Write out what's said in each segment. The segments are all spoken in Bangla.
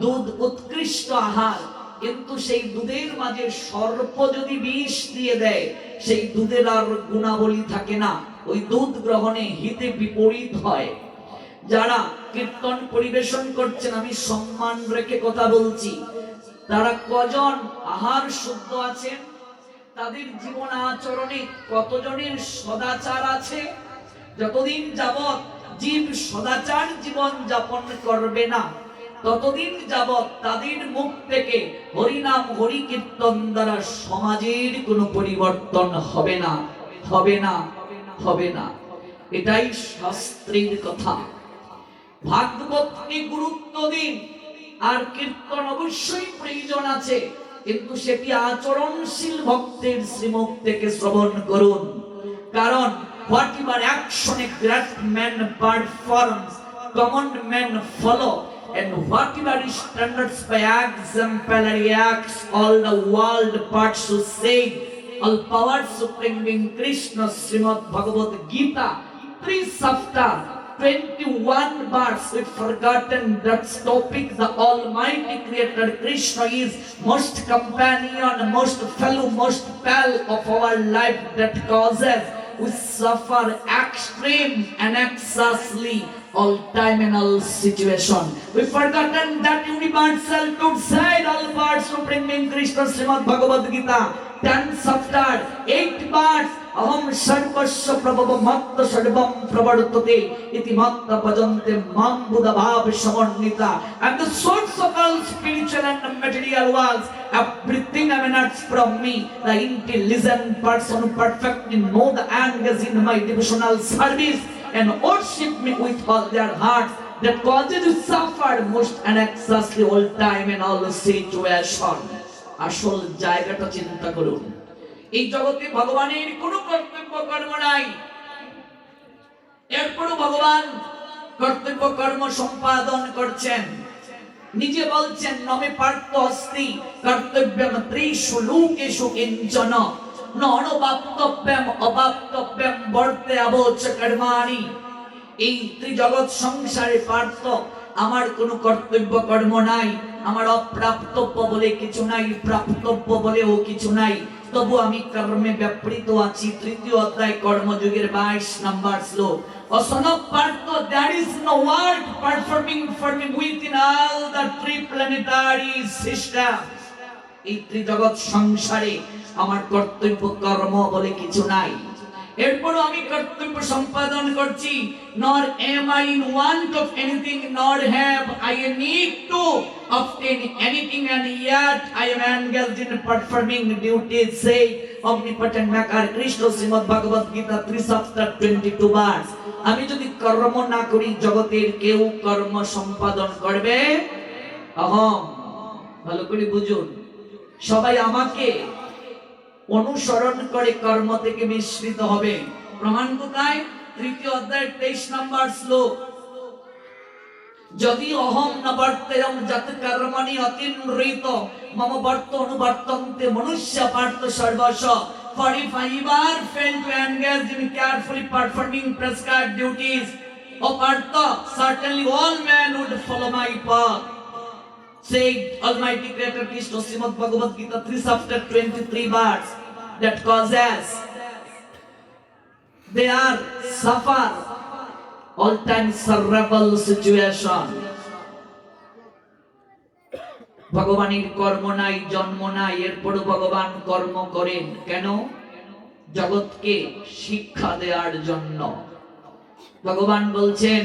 দুধ উৎকৃষ্ট আহার, কিন্তু সেই দুধের মাঝে সর্প যদি বিষ দিয়ে দেয়, সেই দুধের আর গুণাবলী থাকে না। ওই দুধ গ্রহণে হিতে বিপরীত হয়। যারা কীর্তন পরিবেশন করছেন, আমি সম্মান রেখে কথা বলছি। তারা কজন আহার শুদ্ধ আছেন? তাদের জীবন আচরণে কতজনের সদাচার আছে? যতদিন যাবৎ জীব সদাচার জীবন যাপন করবে না ততদিন যাবৎ তাদের মুখ থেকে হরিনাম হরি কীর্তন দ্বারা সমাজের কোনো পরিবর্তন হবে না হবে না হবে না। এটাই শাস্ত্রের কথা। ভাগবতকে গুরুত্ব দিন। আর কীর্তন অবশ্যই প্রয়োজন আছে। কিন্তু সেটি আচরণশীল ভক্তের শ্রীমুখ থেকে শ্রবণ করুন। কারণ whatever action, great man performs, common man follow and whatever standards by exemplary acts all the world parts to say all power supreme being Krishna Srimad Bhagavad Gita three chapter 21 verse we've forgotten that topic the almighty creator Krishna is most companion most fellow most pal of our life that causes we suffer extreme and excessively all terminal situation. we forgotten that universal could side all parts supreme in Krishna Srimad Bhagavad Gita. Ten chapter, eight parts. Aham sarvasya prabhava matta sarvam pravartate iti matta bhajante mam buddha bhav samannita. And the source of all spiritual and material worlds, everything emanates from me. The intelligent person perfectly know the angles in my devotional service. And worship me with all their hearts. That causes to suffer most excessively all time and all situation. আসল জায়গাটা চিন্তা করুন। এই জগতে ভগবানের কোনো কর্তব্য কর্ম নাই। এরপরও ভগবান কর্তব্য কর্ম সম্পাদন করছেন। নিজে বলছেন, নমে পার্থ অস্তি কর্তব্যম ত্রিশু লোকেশু কিঞ্চন। ন অনবাপ্তব্যম অবাপ্তব্যম বর্তে অবোচ কর্মাণি এই ত্রিজগৎ সংসারে পার্থ। আমার কোনো কর্তব্য কর্ম নাই। আমার অপ্রাপ্তব্য বলে কিছু নাই। প্রাপ্তব্য বলেও কিছু নাই। তবু আমি কর্মে ব্যাপৃত আছি। তৃতীয় অধ্যায়, কর্মযুগের বাইশ নাম্বার শ্লোক। O son of Partha that is no word performing for me within all the three planetary system এই ত্রিজগৎ সংসারে আমার কর্তব্য কর্ম বলে কিছু নাই। এরপরও আমি কর্তব্য সম্পাদন করছি। Nor am I in want of anything nor have I need to and yet I am engaged in performing duties say omnipotent maker Krishna Srimad Bhagavad Gita 3 chapter 22 verse আমি যদি কর্ম না করি, জগতের কেউ কর্ম সম্পাদন করবে? অহম। ভালো করে বুঝুন। সবাই আমাকে অনুসরণ করে কর্ম থেকে মিশ্রিত হবে প্রমাণ কোথায় তৃতীয় অধ্যায়ের তেইশ নম্বর শ্লোক যদি অহম ন বর্তেয়ম যত কর্মণি অতিনৃত মম বর্ত অনুবর্তন্তে মনুষ্য Partha I ever fail to engage in carefully performing prescribed duties, O Partha, certainly all men would follow my path. Said Almighty Creator Krishna Srimad Bhagavad Gita 3 chapter 23 verse that causes they are suffer all time survival situation ভগবানের কর্ম নাই জন্ম নাই এরপরও ভগবান কর্ম করেন কেন জগৎকে শিক্ষা দেওয়ার জন্য ভগবান বলছেন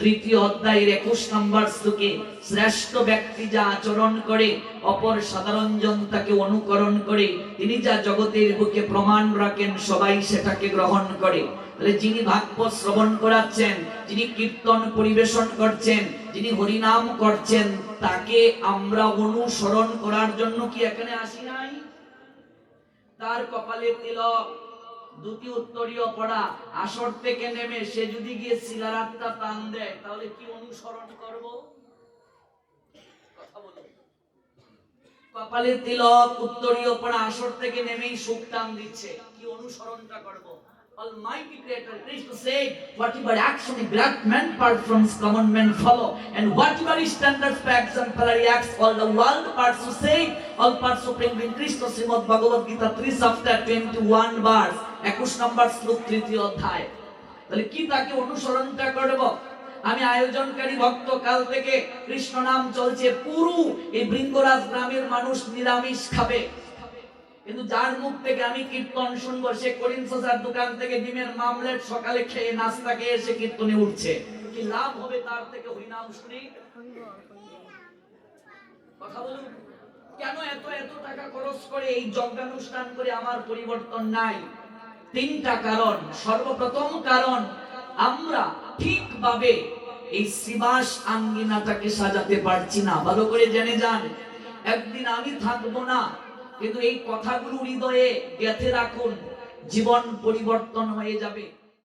তৃতীয় অধ্যায়ের একুশ নম্বর শ্লোকে শ্রেষ্ঠ ব্যক্তি যা আচরণ করে, অপর সাধারণ জন তাকে অনুকরণ করে, তিনি যা জগতের বুকে প্রমাণ রাখেন, সবাই সেটাকে গ্রহণ করে। তাহলে যিনি ভাগ্য শ্রবণ করাচ্ছেন, যিনি কীর্তন পরিবেশন করছেন, যিনি হরিনাম করছেন, তাকে আমরা অনুসরণ করার জন্য কি এখানে আসি নাই? তার কপালে তিলক। দুটি উত্তরীয় পড়া, আসর থেকে নেমে সে যদি গিয়ে শিলারাতটা টান দেয়, তাহলে কি অনুসরণ করব? কথা কপালে তিলক, উত্তরীয় পড়া, আসর থেকে নেমেই সুখ টান দিচ্ছে। কি অনুসরণটা করব? Almighty Creator Krishna said, whatever action great man performs, common men follow. And whatever standards for exemplary acts, all the world parts to say, all parts of bring Krishna Srimad Bhagavad Gita 3 chapter 21 verse, 21 নম্বর শ্লোক তৃতীয় অধ্যায় তাহলে কি তাকে অনুসরণটা করব আমি আয়োজনকারী ভক্ত কাল থেকে কৃষ্ণ নাম চলছে পুরু এই বৃঙ্গরাজ গ্রামের মানুষ নিরামিষ খাবে কিন্তু যার মুখ থেকে আমি কীর্তন শুনব, সে করিম চাচার দোকান থেকে ডিমের মামলেট সকালে খেয়ে নাস্তা খেয়ে এসে কীর্তনে উঠছে। কি লাভ হবে তার থেকে ওই নাম শুনি কথা বলুন। কেন এত এত টাকা খরচ করে এই যজ্ঞানুষ্ঠান করে আমার পরিবর্তন নাই? তিনটা কারণ। সর্বপ্রথম কারণ, আমরা ঠিকভাবে এই শ্রীবাস আঙ্গিনাটাকে সাজাতে পারছি না। ভালো করে জেনে যান। একদিন আমি থাকব না কিন্তু এই কথাগুলো হৃদয়ে গেঁথে রাখুন জীবন পরিবর্তন হয়ে যাবে।